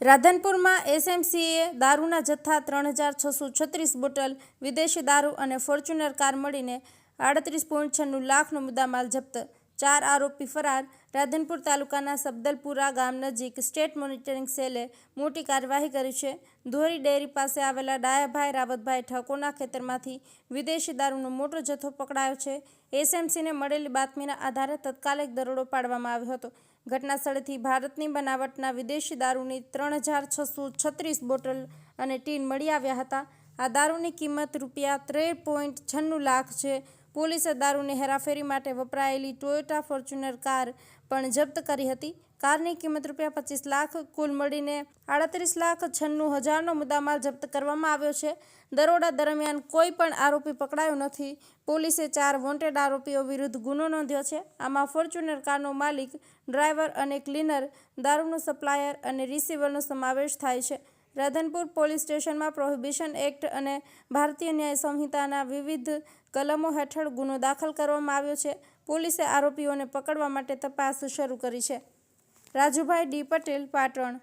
રાધનપુરમાં એસએમસીએ દારૂના જથ્થા ત્રણ હજાર છસો છત્રીસ બોટલ, વિદેશી દારૂ અને ફોર્ચ્યુનર કાર મળીને આડત્રીસ પોઈન્ટ છન્નું લાખનો મુદ્દામાલ જપ્ત ચાર આરોપી ફરાર. રાધનપુર તાલુકાના સબદલપુરા ગામ નજીક સ્ટેટ મોનિટરિંગ સેલે મોટી કાર્યવાહી કરી છે. ધોરી ડેરી પાસે આવેલા ડાયાભાઈ રાવતભાઈ ઠાકોરના ખેતરમાંથી વિદેશી દારૂનો મોટો જથ્થો પકડાયો છે. એસએમસીને મળેલી બાતમીના આધારે તત્કાલિક દરોડો પાડવામાં આવ્યો હતો. ઘટના સ્થળેથી ભારતની બનાવટના વિદેશી દારૂની ત્રણ હજાર છસો છત્રીસ બોટલ અને ટીન મળી આવ્યા હતા. આ દારૂની કિંમત રૂપિયા ત્રેર પોઈન્ટ છન્નું લાખ છે. પોલીસે દારૂની હેરાફેરી માટે વપરાયેલી ટોયોટા ફોર્ચ્યુનર કાર પણ જપ્ત કરી હતી. કારની કિંમત રૂપિયા પચીસ લાખ, કુલ મળીને આડત્રીસ લાખ છન્નું હજારનો મુદ્દામાલ જપ્ત કરવામાં આવ્યો છે. દરોડા દરમિયાન કોઈ પણ આરોપી પકડાયો નથી. પોલીસે ચાર વોન્ટેડ આરોપીઓ વિરુદ્ધ ગુનો નોંધ્યો છે. આમાં ફોર્ચ્યુનર કારનો માલિક, ડ્રાઈવર અને ક્લીનર, દારૂનો સપ્લાયર અને રિસીવરનો સમાવેશ થાય છે. રાધનપુર પોલીસ સ્ટેશનમાં પ્રોહિબિશન એક્ટ અને ભારતીય ન્યાય સંહિતાના વિવિધ કલમો હેઠળ ગુનો દાખલ કરવામાં આવ્યો છે. પોલીસે આરોપીઓને પકડવા માટે તપાસ શરૂ કરી છે. રાજુભાઈ ડી પટેલ, પાટણ.